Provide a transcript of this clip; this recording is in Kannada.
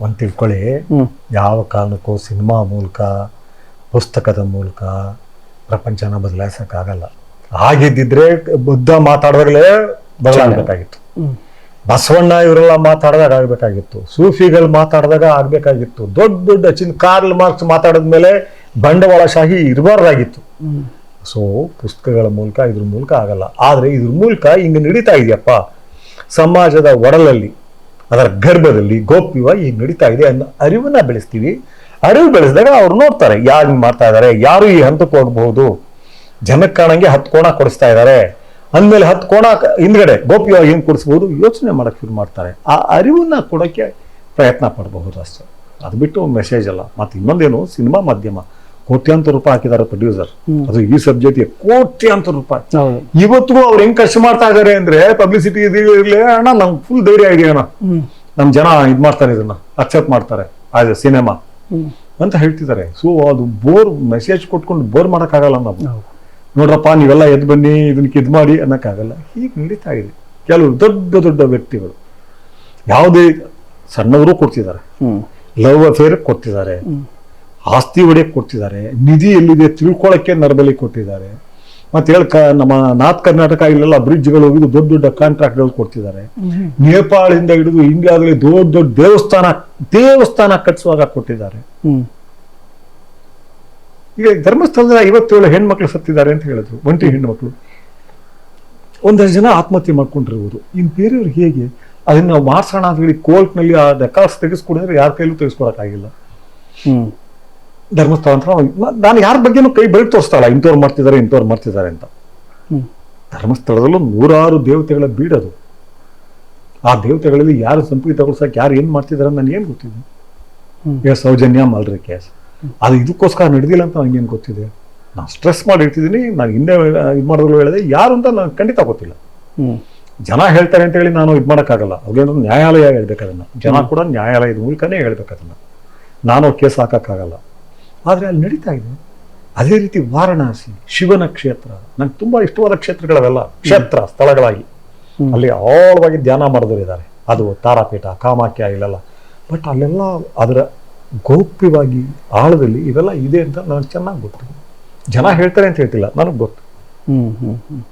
ಒಂದು ತಿಳ್ಕೊಳ್ಳಿ. ಯಾವ ಕಾರಣಕ್ಕೂ ಸಿನಿಮಾ ಮೂಲಕ ಪುಸ್ತಕದ ಮೂಲಕ ಪ್ರಪಂಚನ ಬದಲಾಯಿಸೋಕ್ಕಾಗಲ್ಲ. ಆಗಿದ್ದಿದ್ರೆ ಬುದ್ಧ ಮಾತಾಡಿದಾಗಲೇ ಬದಲಾಗಬೇಕಾಗಿತ್ತು. ಬಸವಣ್ಣ ಇವರೆಲ್ಲ ಮಾತಾಡಿದಾಗ ಆಗಬೇಕಾಗಿತ್ತು. ಸೂಫಿಗಳು ಮಾತಾಡಿದಾಗ ಆಗಬೇಕಾಗಿತ್ತು. ದೊಡ್ಡ ದೊಡ್ಡ ಚಿನ್ ಕಾರ್ಲ್ ಮಾರ್ಕ್ಸ್ ಮಾತಾಡಿದ್ಮೇಲೆ ಬಂಡವಾಳಶಾಹಿ ಇರಬಾರ್ದಾಗಿತ್ತು. ಸೊ ಪುಸ್ತಕಗಳ ಮೂಲಕ ಇದ್ರ ಮೂಲಕ ಆಗಲ್ಲ. ಆದರೆ ಇದ್ರ ಮೂಲಕ ಹಿಂಗೆ ನಡೀತಾ ಇದೆಯಪ್ಪ. ಸಮಾಜದ ಒಡಲಲ್ಲಿ ಅದರ ಗರ್ಭದಲ್ಲಿ ಗೋಪ್ಯವಾಗಿ ಈಗ ನಡೀತಾ ಇದೆ ಅನ್ನೋ ಅರಿವನ್ನ ಬೆಳೆಸ್ತೀವಿ. ಅರಿವು ಬೆಳೆಸಿದಾಗ ಅವ್ರು ನೋಡ್ತಾರೆ, ಯಾರು ಹಿಂಗೆ ಮಾಡ್ತಾ ಇದ್ದಾರೆ ಯಾರು ಈ ಹಂತಕ್ಕೆ ಹೋಗಬಹುದು? ಜನಕ್ಕೆ ಕಾಣಂಗೆ ಹತ್ತು ಕೋಣ ಕೊಡಿಸ್ತಾ ಇದ್ದಾರೆ ಅಂದಮೇಲೆ ಹತ್ತು ಕೋಣ ಹಿಂದ್ಗಡೆ ಗೋಪ್ಯವಾಗಿ ಹೆಂಗೆ ಕೊಡಿಸ್ಬೋದು ಯೋಚನೆ ಮಾಡಕ್ಕೆ ಶುರು ಮಾಡ್ತಾರೆ. ಆ ಅರಿವನ್ನ ಕೊಡೋಕ್ಕೆ ಪ್ರಯತ್ನ ಪಡಬಹುದು ಅಷ್ಟೇ. ಅದು ಬಿಟ್ಟು ಮೆಸೇಜ್ ಅಲ್ಲ. ಮತ್ತು ಇನ್ನೊಂದೇನು, ಸಿನಿಮಾ ಮಾಧ್ಯಮ. ಕೋಟ್ಯಾಂತರ ರೂಪಾಯಿ ಹಾಕಿದ್ದಾರೆ ಪ್ರೊಡ್ಯೂಸರ್ ಅದು ಈ ಸಬ್ಜೆಕ್ಟ್ಗೆ ಕೋಟ್ಯಾಂತರ ರೂಪಾಯಿ. ಇವತ್ತು ಇವತ್ತಿಗೂ ಅವ್ರು ಹೆಂಗ್ ಖರ್ಚು ಮಾಡ್ತಾ ಇದಾರೆ ಅಂದ್ರೆ ಪಬ್ಲಿಸಿಟಿ ಇರ್ಲಿ ಅಣ್ಣ ನಮ್ಗೆ ಫುಲ್ ಧೈರ್ಯ ಇದೆ ಅಣ್ಣ. ನಮ್ ಜನ ಇದ್ ಮಾಡ್ತಾರೆ ಇದನ್ನ ಅಕ್ಸೆಪ್ಟ್ ಮಾಡ್ತಾರೆ ಆಸ್ ಎ ಸಿನಿಮಾ ಅಂತ ಹೇಳ್ತಿದ್ದಾರೆ. ಸೊ ಅದು ಬೋರ್ ಮೆಸೇಜ್ ಕೊಟ್ಕೊಂಡು ಬೋರ್ ಮಾಡೋಕ್ಕಾಗಲ್ಲ ನಾವು. ನೋಡ್ರಪ್ಪ ನೀವೆಲ್ಲ ಎದ್ದು ಬನ್ನಿ ಇದನ್ನ ಇದ್ ಮಾಡಿ ಅನ್ನಕ್ಕಾಗಲ್ಲ. ಹೀಗೆ ನಡೀತಾ ಇದೆ. ಕೆಲವು ದೊಡ್ಡ ದೊಡ್ಡ ವ್ಯಕ್ತಿಗಳು ಯಾವುದೇ ಸಣ್ಣವರು ಕೊಡ್ತಿದ್ದಾರೆ. ಲವ್ ಅಫೇರ್ ಕೊಡ್ತಿದ್ದಾರೆ. ಆಸ್ತಿ ಒಡೆ ಕೊಡ್ತಿದ್ದಾರೆ ನಿಧಿ ಎಲ್ಲಿದೆ ತಿಳ್ಕೊಳ್ಳೋಕ್ಕೆ ನರಬಲಿ ಕೊಟ್ಟಿದ್ದಾರೆ. ಮತ್ತೆ ಹೇಳ ನಮ್ಮ ನಾರ್ತ್ ಕರ್ನಾಟಕ ಇಲ್ಲೆಲ್ಲ ಬ್ರಿಡ್ಜ್ಗಳು ಹೋಗಿದ್ದು ದೊಡ್ಡ ದೊಡ್ಡ ಕಾಂಟ್ರಾಕ್ಟ್ಗಳು ಕೊಡ್ತಿದ್ದಾರೆ. ನೇಪಾಳದಿಂದ ಹಿಡಿದು ಇಂಡಿಯಾದಲ್ಲಿ ದೊಡ್ಡ ದೊಡ್ಡ ದೇವಸ್ಥಾನ ದೇವಸ್ಥಾನ ಕಟ್ಟಿಸುವಾಗ ಕೊಟ್ಟಿದ್ದಾರೆ. ಈಗ ಧರ್ಮಸ್ಥಳದ ಐವತ್ತೇಳು ಹೆಣ್ಮಕ್ಳು ಸತ್ತಿದ್ದಾರೆ ಅಂತ ಹೇಳಿದ್ರು ಒಂಟಿ ಹೆಣ್ಮಕ್ಳು. ಒಂದಷ್ಟು ಜನ ಆತ್ಮಹತ್ಯೆ ಮಾಡ್ಕೊಂಡಿರ್ಬೋದು. ಇನ್ನು ಬೇರೆಯವ್ರು ಹೇಗೆ? ಅದನ್ನ ನಾವು ಮಾಡ್ಸೋಣ ಅಂತ ಹೇಳಿ ಕೋರ್ಟ್ನಲ್ಲಿ ಆ ರೆಕಾರ್ಡ್ಸ್ ತೆಗೆಸ್ಕೊಡಿದ್ರೆ ಯಾರ ಕೈಲೂ ತೆಗೆಸ್ಕೊಡಕ್ಕಾಗಿಲ್ಲ ಹ್ಮ್. ಧರ್ಮಸ್ಥಳ ಅಂತ ನಾನು ಯಾರ ಬಗ್ಗೆನೂ ಕೈ ಬೆಳಕು ತೋರಿಸ್ತಾಳ ಇಂಥವ್ರು ಮಾಡ್ತಿದ್ದಾರೆ ಇಂಥವ್ರು ಮಾಡ್ತಿದ್ದಾರೆ ಅಂತ. ಧರ್ಮಸ್ಥಳದಲ್ಲೂ ನೂರಾರು ದೇವತೆಗಳ ಬೀಡದು ಆ ದೇವತೆಗಳಲ್ಲಿ ಯಾರು ಸಂಪಿಗೆ ತಗೊಳ್ಸಕ್ಕೆ ಯಾರು ಏನು ಮಾಡ್ತಿದ್ದಾರೆ ನನಗೆ ಏನು ಗೊತ್ತಿದೆ ಏ ಈಗ ಸೌಜನ್ಯ ಮಲ್ರಿ ಕೇಸ್. ಅದು ಇದಕ್ಕೋಸ್ಕರ ನಡೆದಿಲ್ಲ ಅಂತ ನನಗೇನು ಗೊತ್ತಿದೆ. ನಾನು ಸ್ಟ್ರೆಸ್ ಮಾಡಿ ಇರ್ತಿದ್ದೀನಿ ನಾನು ಹಿಂದೆ ಇದು ಮಾಡಿದ್ರು ಹೇಳಿದೆ. ಯಾರು ಅಂತ ನಾನು ಖಂಡಿತ ಗೊತ್ತಿಲ್ಲ. ಜನ ಹೇಳ್ತಾರೆ ಅಂತ ಹೇಳಿ ನಾನು ಇದು ಮಾಡೋಕ್ಕಾಗಲ್ಲ. ಅವ್ರಿಗೇನಾದ್ರು ನ್ಯಾಯಾಲಯ ಹೇಳ್ಬೇಕು ಅದನ್ನು. ಜನ ಕೂಡ ನ್ಯಾಯಾಲಯದ ಮೂಲಕನೇ ಹೇಳ್ಬೇಕು ಅದನ್ನು. ನಾನು ಕೇಸ್ ಹಾಕಕ್ಕಾಗಲ್ಲ. ಆದರೆ ಅಲ್ಲಿ ನಡೀತಾ ಇದೆ. ಅದೇ ರೀತಿ ವಾರಣಾಸಿ ಶಿವನ ಕ್ಷೇತ್ರ. ನಂಗೆ ತುಂಬ ಇಷ್ಟವಾದ ಕ್ಷೇತ್ರಗಳವೆಲ್ಲ ಕ್ಷೇತ್ರ ಸ್ಥಳಗಳಾಗಿ. ಅಲ್ಲಿ ಆಳವಾಗಿ ಧ್ಯಾನ ಮಾಡಿದವರಿದ್ದಾರೆ. ಅದು ತಾರಾಪೀಠ ಕಾಮಾಖ್ಯ ಇಲ್ಲೆಲ್ಲ. ಬಟ್ ಅಲ್ಲೆಲ್ಲ ಅದರ ಗೌಪ್ಯವಾಗಿ ಆಳದಲ್ಲಿ ಇವೆಲ್ಲ ಇದೆ ಅಂತ ನನಗೆ ಚೆನ್ನಾಗಿ ಗೊತ್ತು. ಜನ ಹೇಳ್ತಾರೆ ಅಂತ ಹೇಳ್ತಿಲ್ಲ ನನಗೆ ಗೊತ್ತು. ಹ್ಞೂ ಹ್ಞೂ ಹ್ಮ್.